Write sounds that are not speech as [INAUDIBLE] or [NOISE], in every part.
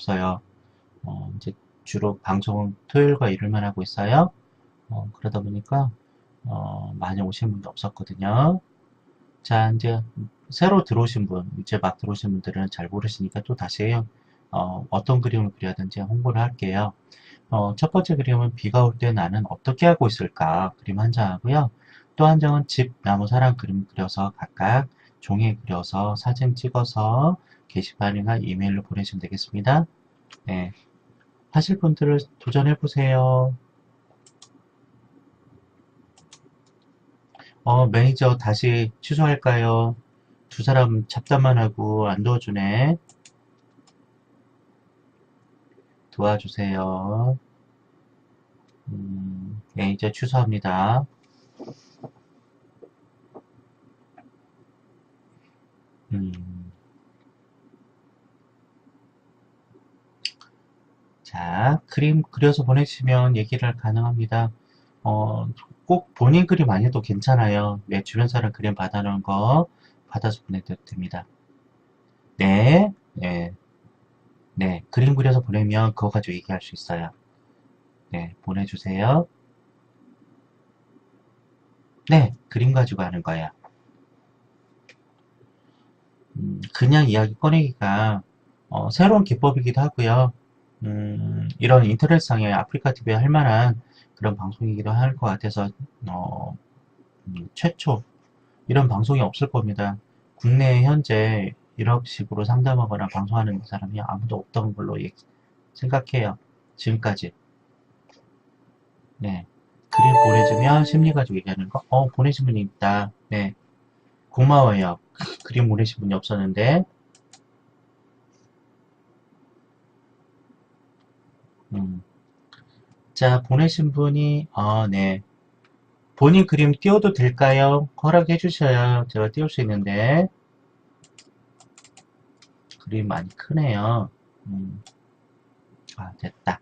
없어요. 어, 이제 주로 방송은 토요일과 일요일만 하고 있어요. 어, 그러다 보니까 어, 많이 오신 분도 없었거든요. 자, 이제 새로 들어오신 분, 이제 막 들어오신 분들은 잘 모르시니까 또 다시 어, 떤 그림을 그려야 되는지 홍보를 할게요. 어, 첫 번째 그림은 비가 올 때 나는 어떻게 하고 있을까 그림 한 장 하고요. 또 한 장은 집, 나무, 사람 그림 그려서 각각 종이에 그려서 사진 찍어서 게시판이나 이메일로 보내시면 되겠습니다. 네. 하실 분들을 도전해 보세요. 어, 매니저 다시 취소할까요? 두 사람 잡담만 하고 안 도와주네. 도와주세요. 음, 네, 이제 취소합니다. 음. 자, 그림 그려서 보내주시면 얘기를 가능합니다. 어, 꼭 본인 그림 아니어도 괜찮아요. 내 주변 사람 그림 받아놓은 거 받아서 보내도 됩니다. 네, 네, 네, 그림 그려서 보내면 그거 가지고 얘기할 수 있어요. 네, 보내주세요. 네, 그림 가지고 하는 거야. 음, 그냥 이야기 꺼내기가 어, 새로운 기법이기도 하고요. 음, 이런 인터넷상에 아프리카 TV에 할 만한 그런 방송이기도 할 것 같아서 어, 음, 최초 이런 방송이 없을 겁니다. 국내에 현재 이런 식으로 상담하거나 방송하는 사람이 아무도 없던 걸로 생각해요. 지금까지. 네. 그림 보내주면 심리 가지고 얘기하는 거. 어, 보내신 분이 있다. 네. 고마워요. 그림 보내신 분이 없었는데. 음. 자, 보내신 분이, 아, 네. 본인 그림 띄워도 될까요? 허락해 주셔야 제가 띄울 수 있는데. 그림 많이 크네요. 음. 아, 됐다.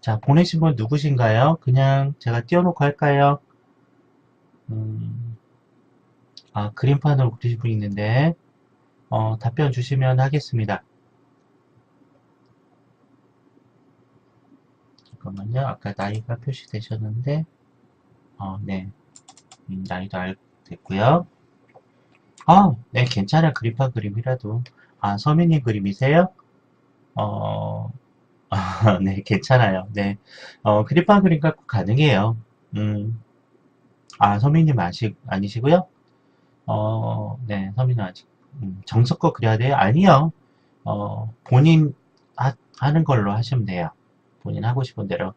자, 보내신 분 누구신가요? 그냥 제가 띄워놓고 할까요? 음. 아, 그림판으로 그리신 분 있는데, 어, 답변 주시면 하겠습니다. 잠깐만요. 아까 나이가 표시되셨는데, 어, 네. 음, 나이도 알, 됐고요. 아, 네, 괜찮아. 그림판 그림이라도. 아, 서민님 그림이세요? 어, 아, [LAUGHS] 네, 괜찮아요. 네. 어, 그림판 그림 갖고 가능해요. 음. 아, 서민님 아시, 아니시고요? 어, 네, 서민님 아직, 음, 정석껏 그려야 돼요? 아니요. 어, 본인 하, 하는 걸로 하시면 돼요. 본인 하고 싶은 대로.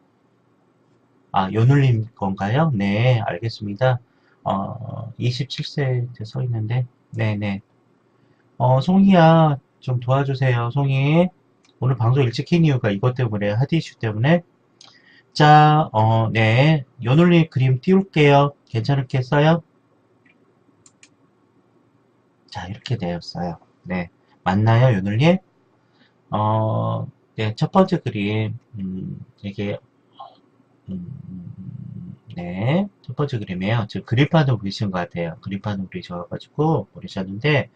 아, 요눌님 건가요? 네, 알겠습니다. 어, 27세 써 있는데, 네네. 어, 송이야, 좀 도와주세요, 송이. 오늘 방송 일찍 킨 이유가 이것 때문에, 하드 이슈 때문에. 자, 어, 네. 요눌님 그림 띄울게요. 괜찮겠어요? 자, 이렇게 되었어요. 네. 맞나요, 요눌님? 어, 네, 첫 번째 그림, 음, 이게, 음, 네, 첫 번째 그림이에요. 지금 그림판으로 그리신 것 같아요. 그림판으로 그리셔가지고 그리셨는데,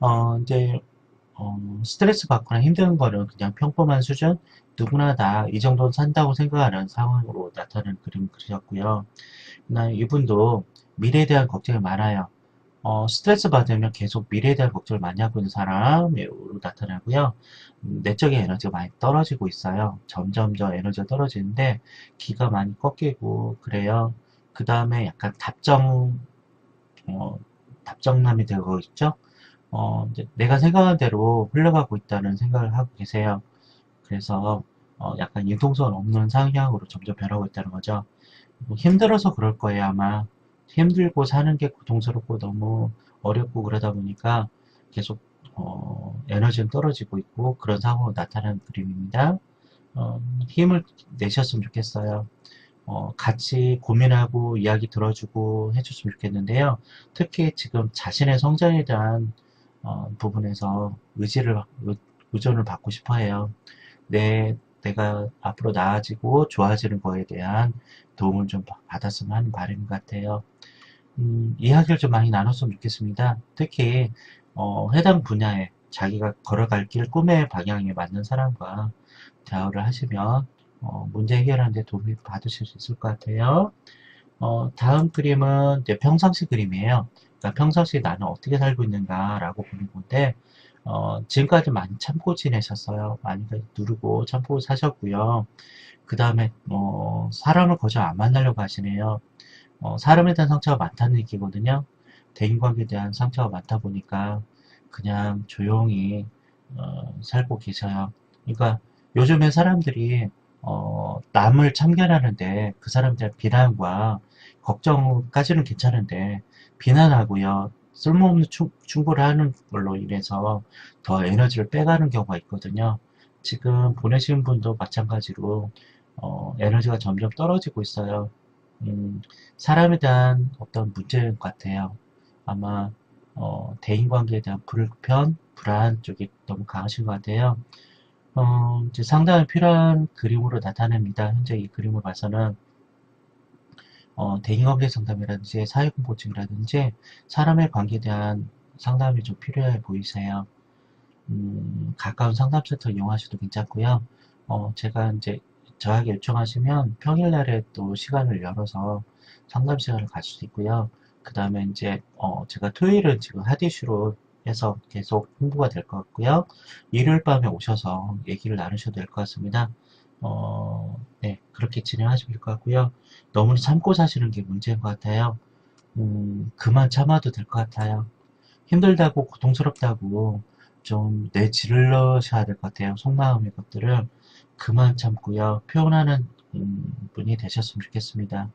어, 이제, 어, 스트레스 받거나 힘든 거는 그냥 평범한 수준, 누구나 다 이 정도는 산다고 생각하는 상황으로 나타나는 그림을 그리셨고요. 나 이분도 미래에 대한 걱정이 많아요. 어, 스트레스 받으면 계속 미래에 대한 걱정을 많이 하고 있는 사람으로 나타나고요. 음, 내적인 에너지가 많이 떨어지고 있어요. 점점점 에너지가 떨어지는데 기가 많이 꺾이고 그래요. 그 다음에 약간 답정, 어, 답정남이 되고 있죠. 어, 내가 생각한 대로 흘러가고 있다는 생각을 하고 계세요. 그래서 어, 약간 융통성 없는 상향으로 점점 변하고 있다는 거죠. 뭐 힘들어서 그럴 거예요 아마 힘들고 사는 게 고통스럽고 너무 어렵고 그러다 보니까 계속 어, 에너지는 떨어지고 있고 그런 상황으로 나타나는 그림입니다. 어, 힘을 내셨으면 좋겠어요. 어, 같이 고민하고 이야기 들어주고 해줬으면 좋겠는데요. 특히 지금 자신의 성장에 대한 어, 부분에서 의지를 의존을 받고 싶어 해요. 내 내가 앞으로 나아지고 좋아지는 거에 대한 도움을 좀 받았으면 하는 바람 같아요. 음, 이야기를 좀 많이 나눴으면 좋겠습니다. 특히 어, 해당 분야에 자기가 걸어갈 길 꿈의 방향에 맞는 사람과 대화를 하시면 어, 문제 해결하는 데 도움이 받으실 수 있을 것 같아요. 어, 다음 그림은 이제 평상시 그림이에요. 그러니까 평상시 나는 어떻게 살고 있는가라고 보는 건데 어, 지금까지 많이 참고 지내셨어요. 많이 누르고 참고 사셨고요. 그 다음에 어, 사람을 거저 안 만나려고 하시네요. 어, 사람에 대한 상처가 많다는 얘기거든요. 대인관계에 대한 상처가 많다 보니까 그냥 조용히 어, 살고 계셔요. 그러니까 요즘에 사람들이 어, 남을 참견하는데 그 사람들의 비난과 걱정까지는 괜찮은데 비난하고요. 쓸모없는 충, 충고를 하는 걸로 인해서 더 에너지를 빼가는 경우가 있거든요. 지금 보내시는 분도 마찬가지로 어, 에너지가 점점 떨어지고 있어요. 음, 사람에 대한 어떤 문제 같아요. 아마 어, 대인관계에 대한 불편, 불안 쪽이 너무 강하신 것 같아요. 어, 이제 상담이 필요한 그림으로 나타납니다. 현재 이 그림을 봐서는 어, 대인관계 상담이라든지 사회공포증이라든지 사람의 관계에 대한 상담이 좀 필요해 보이세요. 음, 가까운 상담센터 이용하셔도 괜찮고요. 어, 제가 이제 저에게 요청하시면 평일날에 또 시간을 열어서 상담 시간을 가질 수 있고요. 그 다음에 이제 어, 제가 토요일은 지금 하디슈로 해서 계속 홍보가 될 것 같고요. 일요일 밤에 오셔서 얘기를 나누셔도 될 것 같습니다. 어, 네, 그렇게 진행하시면 될 것 같고요. 너무 참고 사시는 게 문제인 것 같아요. 음, 그만 참아도 될 것 같아요. 힘들다고 고통스럽다고 좀 내질러셔야 될 것 같아요. 속마음의 것들을 그만 참고요. 표현하는 음, 분이 되셨으면 좋겠습니다.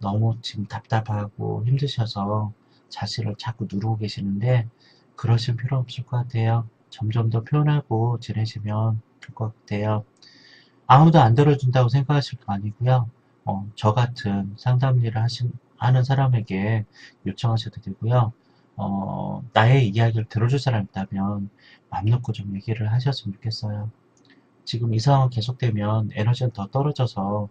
너무 지금 답답하고 힘드셔서 자신을 자꾸 누르고 계시는데 그러실 필요 없을 것 같아요. 점점 더 표현하고 지내시면 될 것 같아요. 아무도 안 들어준다고 생각하실 거 아니고요. 어, 저 같은 상담 일을 하신, 하는 사람에게 요청하셔도 되고요. 어, 나의 이야기를 들어줄 사람 있다면 맘 놓고 좀 얘기를 하셨으면 좋겠어요. 지금 이 상황 계속되면 에너지는 더 떨어져서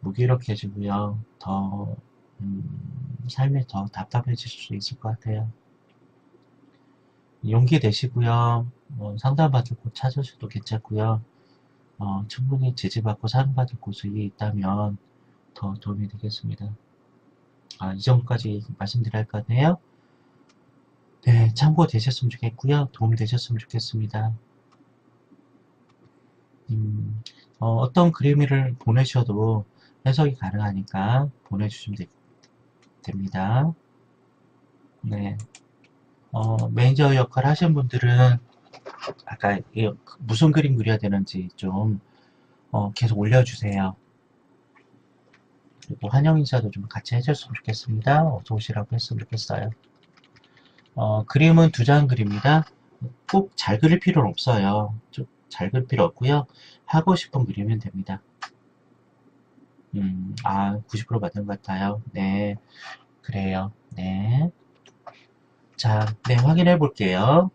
무기력해지고요. 더 음, 삶이 더 답답해질 수 있을 것 같아요. 용기 내시고요. 어, 상담받을 곳 찾으셔도 괜찮고요. 어, 충분히 지지받고 사랑받을 곳이 있다면 더 도움이 되겠습니다. 아, 이 정도까지 말씀드려야 할 것 같네요. 네, 참고 되셨으면 좋겠고요. 도움 되셨으면 좋겠습니다. 음, 어, 떤 그림을 보내셔도 해석이 가능하니까 보내주시면 되, 됩니다. 네. 어, 매니저 역할 하신 분들은 아까 무슨 그림 그려야 되는지 좀 어, 계속 올려주세요. 그리고 환영 인사도 좀 같이 해줬으면 좋겠습니다. 어서 오시라고 했으면 좋겠어요. 어, 그림은 두 장 그립니다. 꼭 잘 그릴 필요는 없어요. 좀 잘 그릴 필요 없고요. 하고 싶은 그리면 됩니다. 음, 아, 90% 맞는 것 같아요. 네, 그래요. 네. 자, 네, 확인해 볼게요.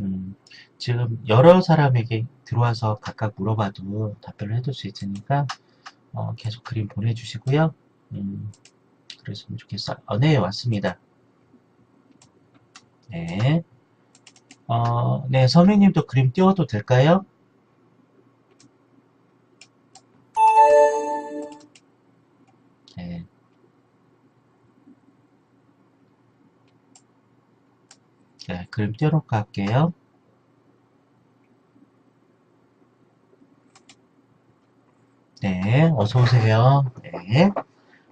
음, 지금 여러 사람에게 들어와서 각각 물어봐도 답변을 해줄 수 있으니까 어, 계속 그림 보내주시고요. 음, 그랬으면 좋겠어요. 어, 네, 왔습니다. 네. 어, 네, 선생님도 그림 띄워도 될까요? 네. 네, 그림 띄워놓고 갈게요. 네, 어서오세요. 네.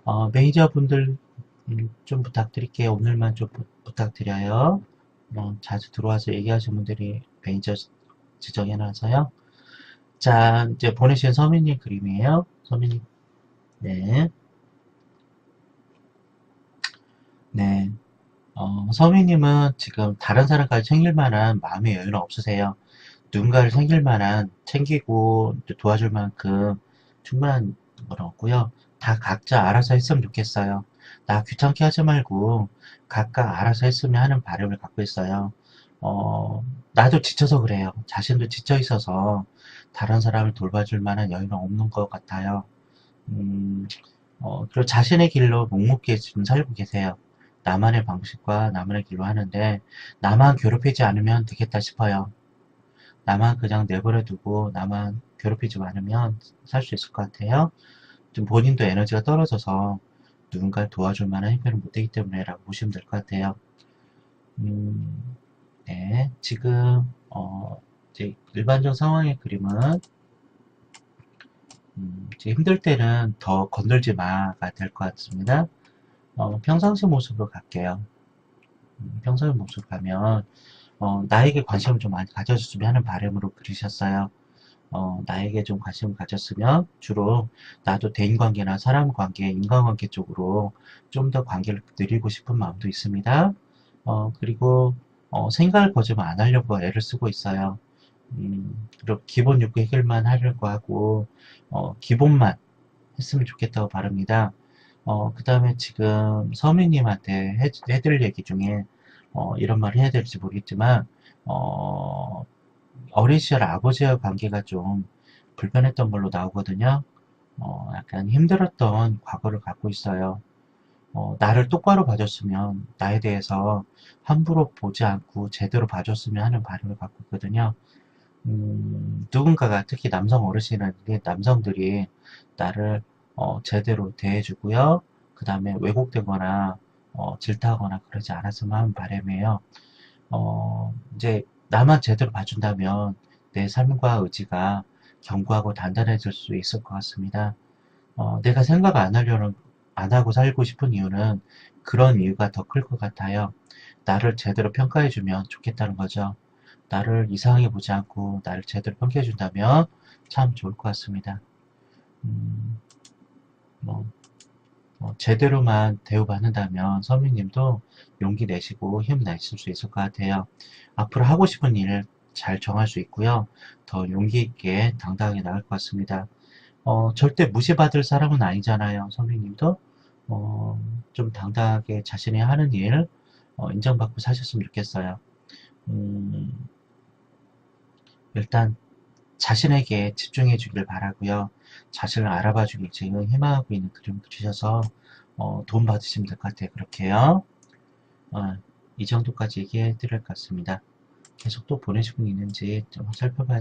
어, 매니저분들 음, 좀 부탁드릴게요. 오늘만 좀 부, 부탁드려요. 뭐, 자주 들어와서 얘기하시는 분들이 매니저 지정해놔서요. 자, 이제 보내신 서민님 그림이에요. 서민님. 네. 네. 어, 서민님은 지금 다른 사람까지 챙길 만한 마음의 여유는 없으세요. 누군가를 챙길 만한, 챙기고 도와줄 만큼 충분한 건 없고요. 다 각자 알아서 했으면 좋겠어요. 나 귀찮게 하지 말고 각각 알아서 했으면 하는 바람을 갖고 있어요. 어, 나도 지쳐서 그래요. 자신도 지쳐 있어서 다른 사람을 돌봐줄 만한 여유는 없는 것 같아요. 음, 어, 그리고 자신의 길로 묵묵히 지금 살고 계세요. 나만의 방식과 나만의 길로 하는데 나만 괴롭히지 않으면 되겠다 싶어요. 나만 그냥 내버려 두고 나만 괴롭히지 않으면 살 수 있을 것 같아요. 좀 본인도 에너지가 떨어져서 누군가를 도와줄 만한 형편을 못 되기 때문에 라고 보시면 될 것 같아요. 음, 네. 지금, 어, 이제 일반적 상황의 그림은, 음, 이제 힘들 때는 더 건들지 마가 될 것 같습니다. 어, 평상시 모습으로 갈게요. 음, 평상시 모습 가면, 어, 나에게 관심을 좀 많이 가져줬으면 하는 바람으로 그리셨어요. 어, 나에게 좀 관심을 가졌으면 주로 나도 대인관계나 사람관계, 인간관계 쪽으로 좀 더 관계를 늘리고 싶은 마음도 있습니다. 어, 그리고 어, 생각을 거짓말 안 하려고 애를 쓰고 있어요. 음, 그리고 기본 욕구 해결만 하려고 하고 어, 기본만 했으면 좋겠다고 바랍니다. 어, 그 다음에 지금 서민님한테 해, 해드릴 얘기 중에 어, 이런 말을 해야 될지 모르겠지만 어, 어린 시절 아버지와 관계가 좀 불편했던 걸로 나오거든요. 어, 약간 힘들었던 과거를 갖고 있어요. 어, 나를 똑바로 봐줬으면 나에 대해서 함부로 보지 않고 제대로 봐줬으면 하는 바람을 갖고 있거든요. 음, 누군가가 특히 남성 어르신한테 남성들이 나를 어, 제대로 대해주고요. 그 다음에 왜곡되거나 어, 질타하거나 그러지 않았으면 하는 바람이에요. 어, 이제 나만 제대로 봐준다면 내 삶과 의지가 견고하고 단단해질 수 있을 것 같습니다. 어, 내가 생각 안 하려는, 안 하고 살고 싶은 이유는 그런 이유가 더 클 것 같아요. 나를 제대로 평가해주면 좋겠다는 거죠. 나를 이상하게 보지 않고 나를 제대로 평가해준다면 참 좋을 것 같습니다. 음, 뭐, 뭐 제대로만 대우받는다면 서민님도 용기 내시고 힘 내실 수 있을 것 같아요. 앞으로 하고 싶은 일을 잘 정할 수 있고요. 더 용기 있게 당당하게 나갈 것 같습니다. 어, 절대 무시받을 사람은 아니잖아요. 선생님도 어, 좀 당당하게 자신이 하는 일 어, 인정받고 사셨으면 좋겠어요. 음, 일단 자신에게 집중해 주길 바라고요. 자신을 알아봐 주길 지금 희망하고 있는 그림 그리셔서 어, 도움 받으시면 될 것 같아요. 그렇게요. 어, 이 정도까지 얘기해 드릴 것 같습니다. 계속 또 보내시고 있는지 좀 살펴봐야